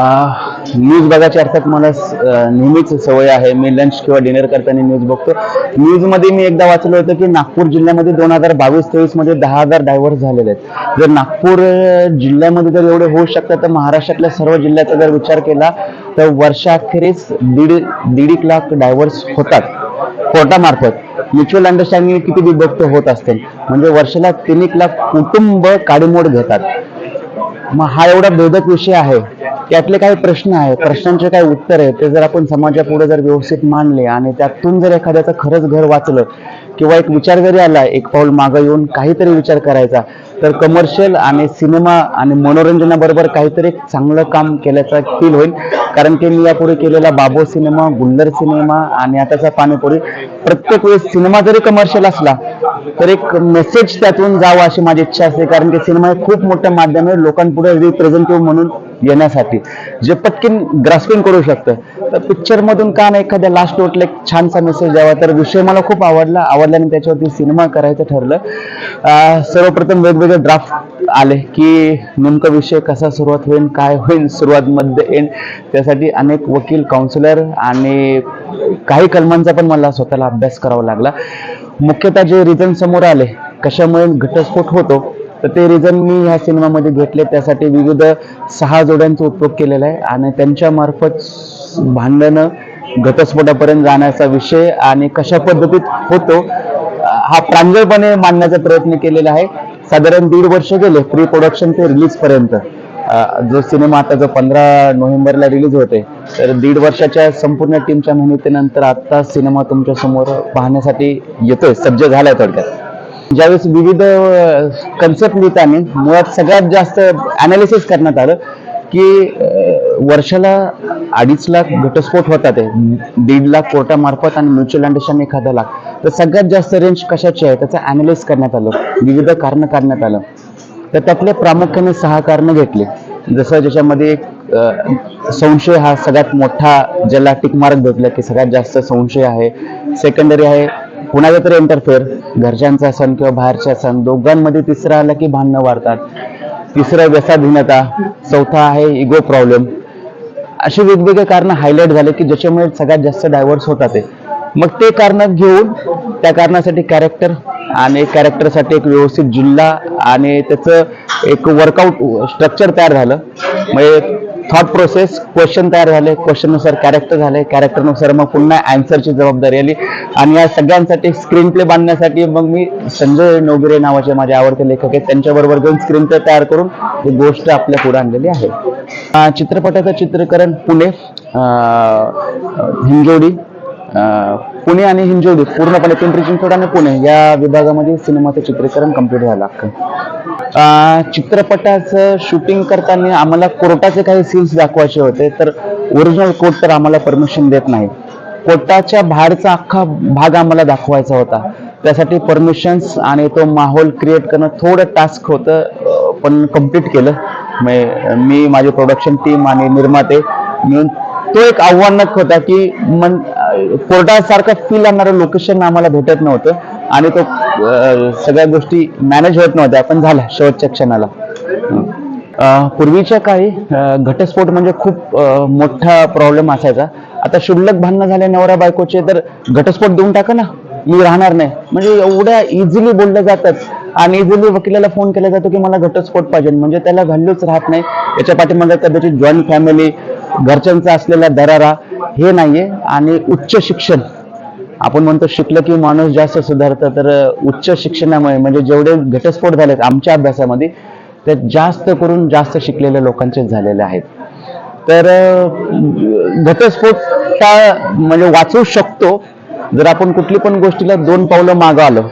News बघायची अर्थात मला नेहमीच सवय आहे. मी लंच किंवा डिनर करताना न्यूज बघतो. न्यूजमध्ये मी एकदा वाचलं होतं की नागपूर जिल्ह्यामध्ये दोन हजार बावीस तेवीसमध्ये दहा हजार डायव्हर्स झालेले आहेत. जर नागपूर जिल्ह्यामध्ये जर एवढे होऊ शकतात तर महाराष्ट्रातल्या सर्व जिल्ह्याचा जर विचार केला तर वर्षाखेरीस दीड दीड एक लाख डायव्हर्स होतात. कोर्टामार्फत. म्युच्युअल अंडरस्टँडिंग किती विभक्त होत असतील म्हणजे वर्षाला तीन एक लाख कुटुंब काडीमोड घेतात. मग हा एवढा भेदक विषय आहे. त्यातले काही प्रश्न आहे प्रश्नांचे काही उत्तर आहे ते जर आपण समाजापुढे जर व्यवस्थित मांडले आणि त्यातून जर एखाद्याचं खरंच घर वाचलं किंवा एक विचार जरी आला एक पाऊल मागं येऊन काहीतरी विचार करायचा तर कमर्शियल आणि सिनेमा आणि मनोरंजनाबरोबर काहीतरी चांगलं काम केल्याचा फील होईल. कारण की मी यापूर्वी केलेला बाबो सिनेमा गुल्लर सिनेमा आणि आताचा पाणीपुरी प्रत्येक वेळेस सिनेमा जरी कमर्शियल असला तर एक मेसेज त्यातून जावं अशी माझी इच्छा असते. कारण की सिनेमा हे खूप मोठं माध्यम आहे. लोकांपुढे रिप्रेझेंटेटिव्ह म्हणून येण्यासाठी. जे पटकन ग्रास्पिंग करू शकतं. तर पिक्चरमधून का नाही एखाद्या लास्ट नोटला एक छानसा मेसेज द्यावा तर विषय मला खूप आवडला. आवडल्याने त्याच्यावरती सिनेमा करायचं ठरलं. सर्वप्रथम वेगवेगळे ड्राफ्ट आले की नेमका विषय कसा सुरुवात होईल काय होईल सुरुवात मध्ये एंड त्यासाठी अनेक वकील काउन्सिलर आणि काही कलमांचा पण मला स्वतःला अभ्यास करावा लागला. मुख्यतः जे रिझन समोर आले कशामुळे घटस्फोट होतो तर ते रिझन मी ह्या सिनेमामध्ये घेतले. त्यासाठी विविध सहा जोड्यांचा उपयोग केलेला आहे. आणि त्यांच्यामार्फत भांडणं घटस्फोटापर्यंत जाण्याचा विषय आणि कशा पद्धतीत होतो हा प्रांजळपणे मांडण्याचा प्रयत्न केलेला आहे. साधारण दीड वर्ष गेले प्री प्रोडक्शन ते रिलीजपर्यंत जो सिनेमा आता जो पंधरा नोव्हेंबरला रिलीज होते तर दीड वर्षाच्या संपूर्ण टीमच्या मेहनतीनंतर आता सिनेमा तुमच्यासमोर पाहण्यासाठी येतोय सज्ज झालाय थोडक्यात. ज्यावेळेस विविध कन्सेप्ट लिहिताना मुळात सगळ्यात जास्त अनालिसिस करण्यात आलं की वर्षाला अडीच लाख घटस्फोट होतात आहे. दीड लाख कोर्टामार्फत आणि म्युच्युअल अंडरस्टँडिंग एखादा लाख. तर सगळ्यात जास्त रेंज कशाची आहे? त्याचं अनालिस करण्यात आलं. विविध कारणं काढण्यात आलं. तर त्यातले प्रामुख्याने सहा कारणं घेतले. जसं ज्याच्यामध्ये संशय हा सगळ्यात मोठा ज्याला टिकमार्क भेटला की सगळ्यात जास्त संशय आहे. सेकंडरी आहे कुणाचा तरी इंटरफेअर घरच्यांचा सण किंवा बाहेरचा सण दोघांमध्ये तिसरा आला की भांडणं वाढतात. तिसरं व्यसाधीनता चौथा आहे इगो प्रॉब्लेम अशी वेगवेगळे कारण हायलाईट झाले की ज्याच्यामुळे सगळ्यात जास्त डायव्हर्स होतात ते. मग ते कारण घेऊन त्या कारणासाठी कॅरेक्टर आणि कॅरेक्टरसाठी एक व्यवस्थित जिल्हा आणि त्याचं एक वर्कआउट स्ट्रक्चर तयार झालं. म्हणजे थॉट प्रोसेस क्वेश्चन तयार झाले क्वेश्चननुसार कॅरेक्टर झाले कॅरेक्टरनुसार मग पुन्हा अँसरची जबाबदारी आली. आणि या सगळ्यांसाठी स्क्रीन प्ले बांधण्यासाठी मग मी संजय नोगरे नावाचे माझे आवडते लेखक आहेत त्यांच्याबरोबर घेऊन स्क्रीन प्ले तयार करून ही गोष्ट आपल्या पुढे आणलेली आहे. चित्रपटाचं चित्रीकरण पुणे हिंजोडी पुणे आणि हिंजोडी पूर्णपणे पिंपरी चिंचवड आणि पुणे या विभागामध्ये सिनेमाचं चित्रीकरण कंप्लीट झालं चित्रपटाचं शूटिंग करताना आम्हाला कोर्टाचे काही सीन्स दाखवायचे होते तर ओरिजिनल कोर्ट तर आम्हाला परमिशन देत नाही. कोर्टाच्या बाहेरचा अख्खा भाग आम्हाला दाखवायचा होता. त्यासाठी परमिशन्स आणि तो माहोल क्रिएट करणं थोडं टास्क होतं पण कंप्लीट केलं. म्हणजे मी माझी प्रोडक्शन टीम आणि निर्माते मिळून तो एक आव्हानक होता की मन कोर्टासारखं फील आणणारं लोकेशन आम्हाला भेटत नव्हतं. आणि तो सगळ्या गोष्टी मॅनेज होत नव्हत्या. पण झाल्या शेवटच्या क्षणाला. पूर्वीच्या काळी घटस्फोट म्हणजे खूप मोठा प्रॉब्लेम असायचा. आता शुल्लक भांडणं झाले नवरा बायकोचे तर घटस्फोट देऊन टाका ना. मी राहणार नाही. म्हणजे एवढ्या इझिली बोललं जातात. आणि इझिली वकिलाला फोन केला जातो की मला घटस्फोट पाहिजे. म्हणजे त्याला व्हॅल्यूच राहत नाही. याच्या पाठीमागे कदाचित जॉईंट फॅमिली घरच्यांचा असलेला दरारा हे नाहीये. आणि उच्च शिक्षण आपण म्हणतो शिकलं की माणूस जास्त सुधारतं तर उच्च शिक्षणामुळे म्हणजे जेवढे घटस्फोट झालेत आमच्या अभ्यासामध्ये ते जास्त करून जास्त शिकलेल्या लोकांचे झालेले आहेत. तर घटस्फोट म्हणजे वाचवू शकतो. जर आपण कुठली पण गोष्टीला दोन पावलं मागं आलो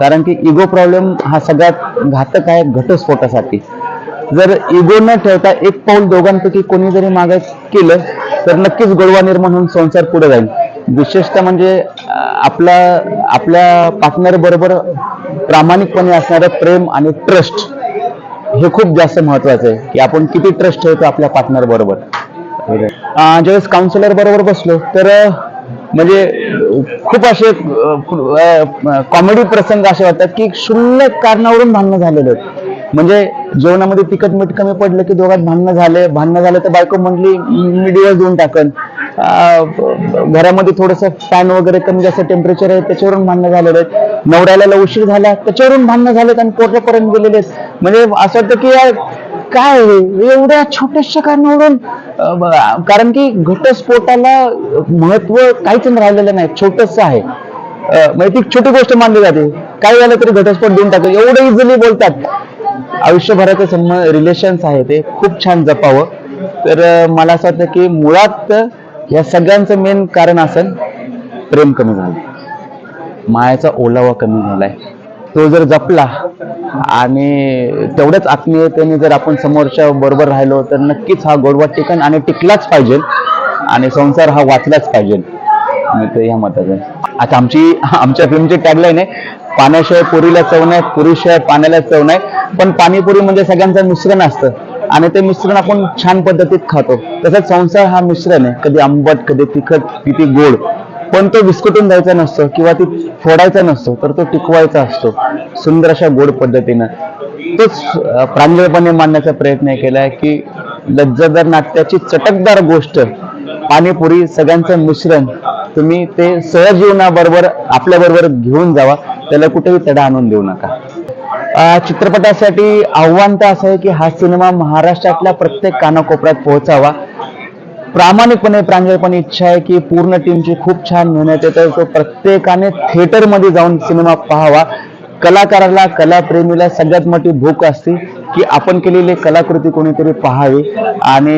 कारण की इगो प्रॉब्लेम हा सगळ्यात घातक आहे घटस्फोटासाठी. जर इगो न ठेवता एक पाऊल दोघांपैकी कोणी जरी मागे केलं तर नक्कीच गोडवा निर्माण होऊन संसार पुढे जाईल. विशेषतः म्हणजे आपला आपल्या पार्टनर बरोबर प्रामाणिकपणे असणारं प्रेम आणि ट्रस्ट हे खूप जास्त महत्वाचं आहे की आपण किती ट्रस्ट ठेवतो आपल्या पार्टनर बरोबर. ज्यावेळेस काउन्सिलर बरोबर बसलो तर म्हणजे खूप असे कॉमेडी प्रसंग असे होतात की क्षुल्लक कारणावरून भांडणं झालेले आहेत. म्हणजे जेवणामध्ये तिखट मीठ कमी पडलं की दोघात भांडणं झाले भांडणं झाले तर बायको म्हटली मी दिवस देऊन टाकन. घरामध्ये थोडस फॅन वगैरे कमी जास्त टेम्परेचर आहे त्याच्यावरून भांडणं झालेले आहेत. नवऱ्याला उशीर झाला त्याच्यावरून भांडणं झालेत आणि कोर्टापर्यंत गेलेले आहेत. म्हणजे असं वाटतं की यार काय एवढ्या छोट्याशा कारणावरून कारण की घटस्फोटाला महत्त्व काहीच राहिलेलं नाही छोटस आहे. म्हणजे ती छोटी गोष्ट मानली जाते. काय झालं तरी घटस्फोट देऊन टाकतो. एवढं इझिली बोलतात. आयुष्यभराचं संबंध रिलेशन्स आहे ते. खूप छान जपावं. तर मला असं वाटतं की मुळात या सगळ्यांचं मेन कारण असेल प्रेम कमी झालं. मायाचा ओलावा कमी झालाय. तो जर जपला आणि तेवढ्याच आत्मीयतेने जर आपण समोरच्या बरोबर राहिलो तर नक्कीच हा गोडवा टिकन आणि टिकलाच पाहिजे आणि संसार हा वाचलाच पाहिजे. मी तर या मताचं आता आमची आमच्या फिल्मची टॅगलाईन आहे पाण्याशिवाय पुरीला चव नाही पुरीशिवाय पाण्याला चव नाही. पण पाणीपुरी म्हणजे सगळ्यांचं मिश्रण असतं. आणि ते मिश्रण आपण छान पद्धतीत खातो. तसंच संसार हा मिश्रण आहे. कधी आंबट कधी तिखट किती गोड. पण तो विस्कटून द्यायचा नसतो किंवा ती फोडायचा नसतो तर तो टिकवायचा असतो. सुंदर अशा गोड पद्धतीनं. तोच प्रांजळपणे मांडण्याचा प्रयत्न केलाय की लज्जदार नाट्याची चटकदार गोष्ट पाणीपुरी सगळ्यांचं मिश्रण तुम्ही ते सहजीवनाबरोबर आपल्या बरोबर घेऊन जावा. त्याला कुठेही तडा आणून देऊ नका. चित्रपटासाठी आव्हान तर असं आहे की हा सिनेमा महाराष्ट्रातल्या प्रत्येक कानाकोपऱ्यात पोहोचावा. प्रामाणिकपणे प्रांजळपणे इच्छा आहे की पूर्ण टीमची खूप छान मेहनत आहे तर तो प्रत्येकाने थिएटरमध्ये जाऊन सिनेमा पाहावा. कलाकाराला कलाप्रेमीला सगळ्यात मोठी भूक असते की आपण केलेली कलाकृती कोणीतरी पाहावी. आणि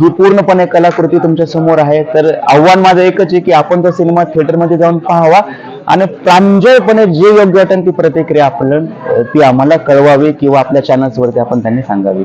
ही पूर्णपणे कलाकृती तुमच्यासमोर आहे. तर आव्हान माझं एकच आहे की आपण तो सिनेमा थिएटरमध्ये जाऊन पाहावा. आणि प्रांजळपणे जे योग्य वाटेल ती प्रतिक्रिया आपण ती आम्हाला कळवावी किंवा आपल्या चॅनल्सवरती आपण त्यांनी सांगावी.